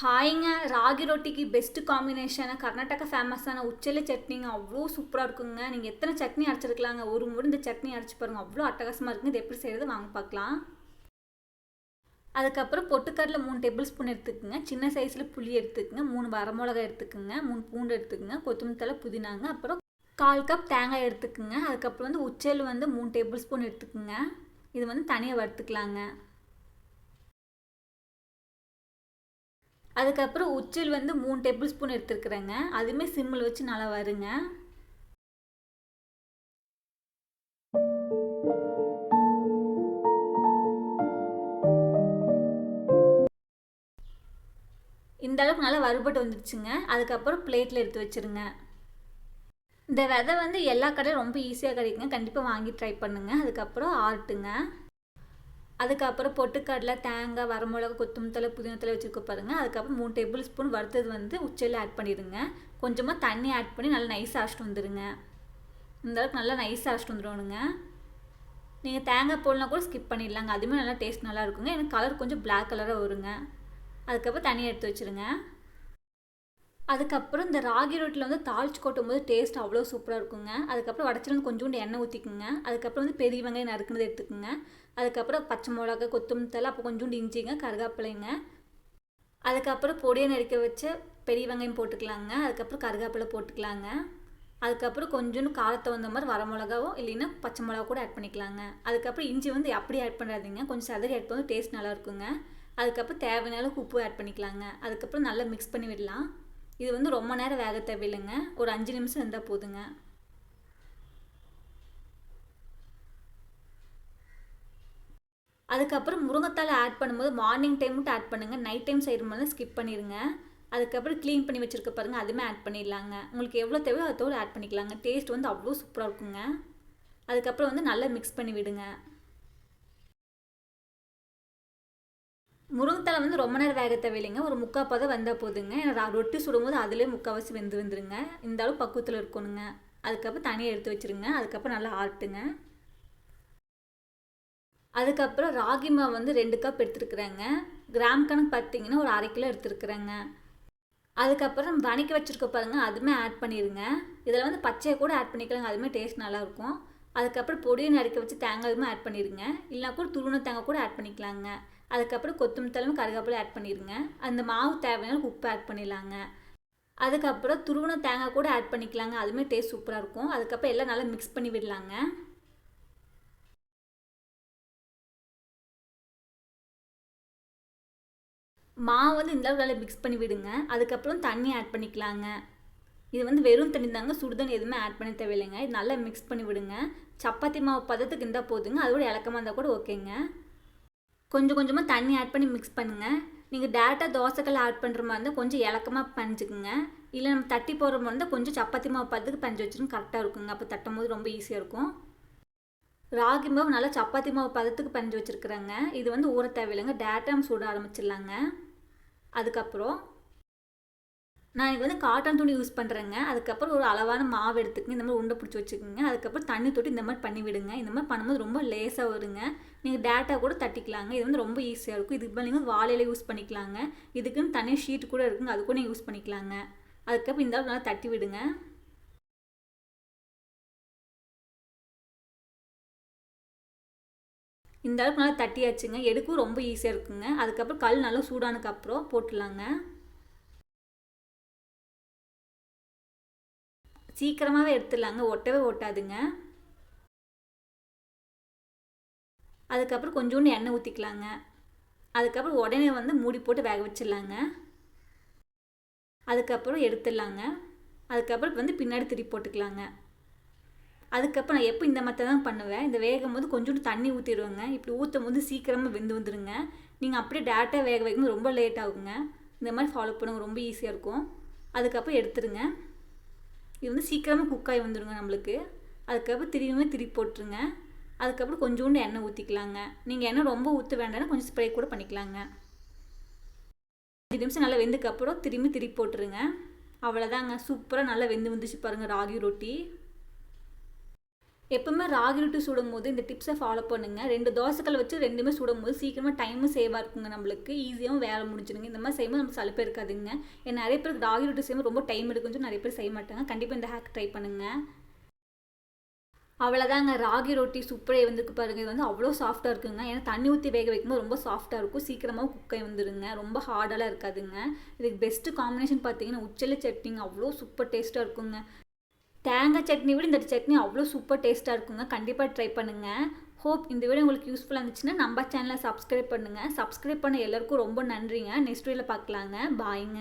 ஹாய்ங்க. ராகி ரொட்டிக்கு best combination Karnataka ஃபேமஸான உச்சல சட்னிங்க அவ்வளோ சூப்பராக இருக்குங்க. நீங்கள் எத்தனை சட்னி அரைச்சிருக்கலாங்க? ஒரு முறை இந்த சட்னி அரைச்சி பாருங்கள் அவ்வளோ அட்டகாசமாக இருக்குங்க. இது எப்படி செய்கிறது வாங்க பார்க்கலாம். அதுக்கப்புறம் பொட்டுக்கடலை மூணு டேபிள் ஸ்பூன் எடுத்துக்கோங்க. சின்ன சைஸில் புளி எடுத்துக்கோங்க. மூணு வரமிளகா எடுத்துக்கோங்க. மூணு பூண்டு எடுத்துக்கோங்க. கொத்தமல்லி தலை புதினாங்க. அப்புறம் கால் கப் தேங்காய் எடுத்துக்கோங்க. அதுக்கப்புறம் வந்து உச்சல் வந்து மூணு டேபிள் ஸ்பூன் எடுத்துக்கோங்க. இது வந்து தனியாக வறுத்துக்கலாங்க. அதுக்கப்புறம் உச்சில் வந்து மூணு டேபிள் ஸ்பூன் எடுத்துருக்குறேங்க. அதுவுமே சிம்மில் வச்சு நல்லா வருங்க. இந்த அளவுக்கு நல்லா வறுபட்டு வந்துடுச்சுங்க அதுக்கப்புறம் பிளேட்டில் எடுத்து வச்சுருங்க. இந்த விதை வந்து எல்லா கடையும் ரொம்ப ஈஸியாக கிடைக்குங்க. கண்டிப்பாக வாங்கி ட்ரை பண்ணுங்கள் அதுக்கப்புறம் ஆர்ட்டுங்க அதுக்கப்புறம் பொட்டுக்கடலை தேங்காய் வரமிளகா கொத்தமல்லி புதினத்தில் வச்சுருக்க பாருங்கள் அதுக்கப்புறம் மூணு டேபிள் ஸ்பூன் வறுத்தது வந்து உச்சையில் ஆட் பண்ணிடுங்க. கொஞ்சமாக தண்ணி ஆட் பண்ணி நல்லா நைஸ் அரைச்சிட்டு வந்துடுங்க இந்த அளவுக்கு நல்லா நைஸ் அரைச்சிட்டு வந்துடணுங்க. நீங்கள் தேங்காய் போடலாம் கூட ஸ்கிப் பண்ணிடலாங்க. அதுவுமே நல்லா டேஸ்ட் நல்லா இருக்குங்க. எனக்கு கலர் கொஞ்சம் பிளாக் கலராக வருங்க. அதுக்கப்புறம் தண்ணி எடுத்து வச்சுருங்க. அதுக்கப்புறம் இந்த ராகி ரொட்டியில் வந்து தாளிச்சு கொட்டும் போது டேஸ்ட் அவ்வளோ சூப்பராக இருக்குங்க. அதுக்கப்புறம் வடச்சில் வந்து கொஞ்சோண்டு எண்ணெய் ஊற்றிக்குங்க அதுக்கப்புறம் வந்து பெரிய வெங்காயம் நறுக்குனது எடுத்துக்குங்க. அதுக்கப்புறம் பச்சை மிளகா கொத்தமல்லி தலை அப்போ கொஞ்சோண்டு இஞ்சிங்க கருகாப்பிலைங்க. அதுக்கப்புறம் பொடியை நறுக்க வச்ச பெரிய வெங்காயம் போட்டுக்கலாங்க. அதுக்கப்புறம் கருகாப்பிலை போட்டுக்கலாங்க. அதுக்கப்புறம் கொஞ்சோண்டு காரத்தை வந்த மாதிரி வர மிளகாவோ இல்லைன்னா பச்சை மிளகா கூட ஆட் பண்ணிக்கலாங்க. அதுக்கப்புறம் இஞ்சி வந்து அப்படி ஆட் பண்ணுறாதீங்க கொஞ்சம் சதறி ஆட் பண்ணி டேஸ்ட் நல்லா இருக்குங்க. அதுக்கப்புறம் தேவையான உப்பு ஆட் பண்ணிக்கலாங்க. அதுக்கப்புறம் நல்லா மிக்ஸ் பண்ணி விடலாம். இது வந்து ரொம்ப நேரம் வேக தேவையில்லைங்க. ஒரு அஞ்சு நிமிஷம் இருந்தால் போதுங்க. அதுக்கப்புறம் முருங்கைத்தாள் ஆட் பண்ணும்போது மார்னிங் டைம் மட்டும் ஆட் பண்ணுங்கள் நைட் டைம் செய்கிற மாதிரி ஸ்கிப் பண்ணிடுங்க அதுக்கப்புறம் க்ளீன் பண்ணி வச்சுருக்க பாருங்கள் அதுவுமே ஆட் பண்ணிடலாங்க. உங்களுக்கு எவ்வளோ தேவையோ அதோடு ஆட் பண்ணிக்கலாங்க. டேஸ்ட் வந்து அவ்வளோ சூப்பராக இருக்குங்க. அதுக்கப்புறம் வந்து நல்லா மிக்ஸ் பண்ணி விடுங்க. முருங்கைத்தலை வந்து ரொம்ப நேரம் வேக தேவையில்லைங்க. ஒரு முக்கால் பதம் வந்தால் போதுங்க. ஏன்னா ரொட்டி சுடும்போது அதிலே முக்கால்வாசி வெந்து வந்துருங்க. இந்த அளவு பக்குவத்தில் இருக்கணுங்க. அதுக்கப்புறம் தனியாக எடுத்து வச்சுருங்க. அதுக்கப்புறம் நல்லா ஆட்டுங்க. அதுக்கப்புறம் ராகி மாவு வந்து ரெண்டு கப் எடுத்துருக்குறேங்க. கிராம் கணக்கு பார்த்தீங்கன்னா ஒரு அரை கிலோ எடுத்துருக்குறேங்க. அதுக்கப்புறம் வணிக்க வச்சுருக்க பாருங்கள் அதுவுமே ஆட் பண்ணிடுங்க இதில் வந்து பச்சையை கூட ஆட் பண்ணிக்கலாங்க. அதுவுமே டேஸ்ட் நல்லாயிருக்கும். அதுக்கப்புறம் பொடியை நறுக்க வச்சு தேங்காயுமே ஆட் பண்ணிடுங்க இல்லைனா கூட துருண தேங்காய் கூட ஆட் பண்ணிக்கலாங்க. அதுக்கப்புறம் கொத்தமல்லி தலைமை ஆட் பண்ணிடுங்க அந்த மாவு தேவையான உப்பு ஆட் பண்ணிடலாங்க. அதுக்கப்புறம் துருவண தேங்காய் கூட ஆட் பண்ணிக்கலாங்க. அதுவுமே டேஸ்ட் சூப்பராக இருக்கும். அதுக்கப்புறம் எல்லாம் நல்லா மிக்ஸ் பண்ணி விடலாங்க. மாவு வந்து இந்த நல்லா மிக்ஸ் பண்ணி விடுங்க. அதுக்கப்புறம் தண்ணி ஆட் பண்ணிக்கலாங்க. இது வந்து வெறும் தண்ணி தாங்க. சுடுதண்ணி எதுவுமே ஆட் பண்ண தேவையில்லைங்க. இது நல்லா மிக்ஸ் பண்ணி விடுங்க. சப்பாத்தி மாவு பதத்துக்கு இருந்தால் போதுங்க. அதோட இலக்கமாக இருந்தால் கூட ஓகேங்க கொஞ்சம் கொஞ்சமாக தண்ணி ஆட் பண்ணி மிக்ஸ் பண்ணுங்கள் நீங்கள் டேரெக்டாக தோசைக்கல் ஆட் பண்ணுற மாதிரி இருந்தால் கொஞ்சம் இலக்கமாக பஞ்சுக்குங்க இல்லை நம்ம தட்டி போடுற மாதிரி இருந்தால் கொஞ்சம் சப்பாத்தி மாவு பதத்துக்கு பஞ்சு வச்சுருங்க கரெக்டாக இருக்குங்க. அப்போ தட்டும் போது ரொம்ப ஈஸியாக இருக்கும். ராகி மாவு நல்லா சப்பாத்தி மாவு பதத்துக்கு பஞ்சு வச்சுருக்குறேங்க. இது வந்து ஊற தேவையில்லைங்க. டேரெக்டாக நம்ம சுட ஆரம்பிச்சிடலாங்க. அதுக்கப்புறம் நான் இது வந்து காட்டன் துணி யூஸ் பண்ணுறேங்க அதுக்கப்புறம் ஒரு அளவான மாவு எடுத்துக்கங்க. இந்த மாதிரி உண்டை பிடிச்சி வச்சுக்கோங்க. அதுக்கப்புறம் தண்ணி தொட்டு இந்த மாதிரி பண்ணி விடுங்க. இந்த மாதிரி பண்ணும்போது ரொம்ப லேஸாக வருங்க. நீங்கள் டேட்டா கூட தட்டிக்கலாங்க. இது வந்து ரொம்ப ஈஸியாக இருக்கும். இதுக்கு நீங்கள் வாழையில யூஸ் பண்ணிக்கலாங்க. இதுக்குன்னு தனியாக ஷீட் கூட இருக்குங்க. அது கூட யூஸ் பண்ணிக்கலாங்க. அதுக்கப்புறம் இந்த நல்லா தட்டி விடுங்க. இந்த அளவுக்கு நல்லா தட்டியாச்சுங்க. எடுக்கும் ரொம்ப ஈஸியாக இருக்குங்க. அதுக்கப்புறம் கல் நல்லா சூடானதுக்கப்புறம் போட்டுடலாங்க. சீக்கிரமாகவே எடுத்துடலாங்க. ஒட்டவே ஒட்டாதுங்க. அதுக்கப்புறம் கொஞ்சோண்டு எண்ணெய் ஊற்றிக்கலாங்க அதுக்கப்புறம் உடனே வந்து மூடி போட்டு வேக வச்சிடலாங்க. அதுக்கப்புறம் எடுத்துடலாங்க. அதுக்கப்புறம் வந்து பின்னாடி திருப்பி போட்டுக்கலாங்க. அதுக்கப்புறம் நான் எப்போ இந்த மாதிரி தான் பண்ணுவேன். இந்த வேகும் போது கொஞ்சோண்டு தண்ணி ஊற்றிடுவேங்க இப்படி ஊற்றும் போது சீக்கிரமாக வெந்து வந்துடுங்க நீங்கள் அப்படியே டேரெக்டாக வேக வைக்கும்போது ரொம்ப லேட் ஆகுங்க. இந்த மாதிரி ஃபாலோ பண்ணுங்க. ரொம்ப ஈஸியாக இருக்கும். அதுக்கப்புறம் எடுத்துருங்க இது வந்து சீக்கிரமாக குக்காகி வந்துடுங்க நம்மளுக்கு. அதுக்கப்புறம் திரும்பியுமே திருப்பி போட்டுருங்க. அதுக்கப்புறம் கொஞ்சோண்டு எண்ணெய் ஊற்றிக்கலாங்க நீங்கள் எண்ணெய் ரொம்ப ஊற்ற வேண்டாம்னா கொஞ்சம் ஸ்ப்ரே கூட பண்ணிக்கலாங்க. அஞ்சு நிமிஷம் நல்லா வெந்ததுக்கப்புறம் திரும்பி திருப்பி போட்டுருங்க. அவ்வளோதாங்க சூப்பராக நல்லா வெந்து வந்துச்சு பாருங்கள் ராகி ரொட்டி. எப்பவுமே ராகி ரொட்டி சுடும் போது இந்த டிப்ஸை ஃபாலோ பண்ணுங்கள் ரெண்டு தோசைக்கல் வச்சு ரெண்டுமே சுடும் போது சீக்கிரமாக டைமும் சேவாக இருக்குங்க நம்மளுக்கு. ஈஸியாகவும் வேலை முடிஞ்சிடுங்க இந்த மாதிரி செய்யும்போது நம்ம சலுப்பே இருக்காதுங்க ஏன்னா நிறைய பேருக்கு ராகி ரொட்டி செய்யும்போது ரொம்ப டைம் எடுக்குன்னு சொல்லி நிறைய பேர் செய்ய மாட்டாங்க. கண்டிப்பாக இந்த ஹேக் ட்ரை பண்ணுங்கள் அவ்வளோதாங்க ராகி ரொட்டி சூப்பரே வந்துருக்கு பாருங்கள் இது வந்து அவ்வளோ சாஃப்டாக இருக்குங்க. ஏன்னா தண்ணி ஊற்றி வேக வைக்கும்போது ரொம்ப சாஃப்டாக இருக்கும். சீக்கிரமாக குக்கை வந்துடுங்க ரொம்ப ஹார்டெல்லாம் இருக்காதுங்க. இதுக்கு பெஸ்ட்டு காம்பினேஷன் பார்த்தீங்கன்னா உச்சல சட்னிங்க. அவ்வளோ சூப்பர் டேஸ்ட்டாக இருக்குங்க. தேங்காய் சட்னி விட இந்த சட்னி அவ்வளோ சூப்பர் டேஸ்ட்டாக இருக்குங்க. கண்டிப்பாக ட்ரை பண்ணுங்கள் ஹோப் இந்த வீடியோ உங்களுக்கு யூஸ்ஃபுல்லாக இருந்துச்சுன்னா நம்ம சேனலை சப்ஸ்கிரைப் பண்ணுங்கள் சப்ஸ்கிரைப் பண்ண எல்லாருக்கும் ரொம்ப நன்றிங்க. நெக்ஸ்ட் வீடியோவில் பார்க்கலாங்க. பாய்ங்க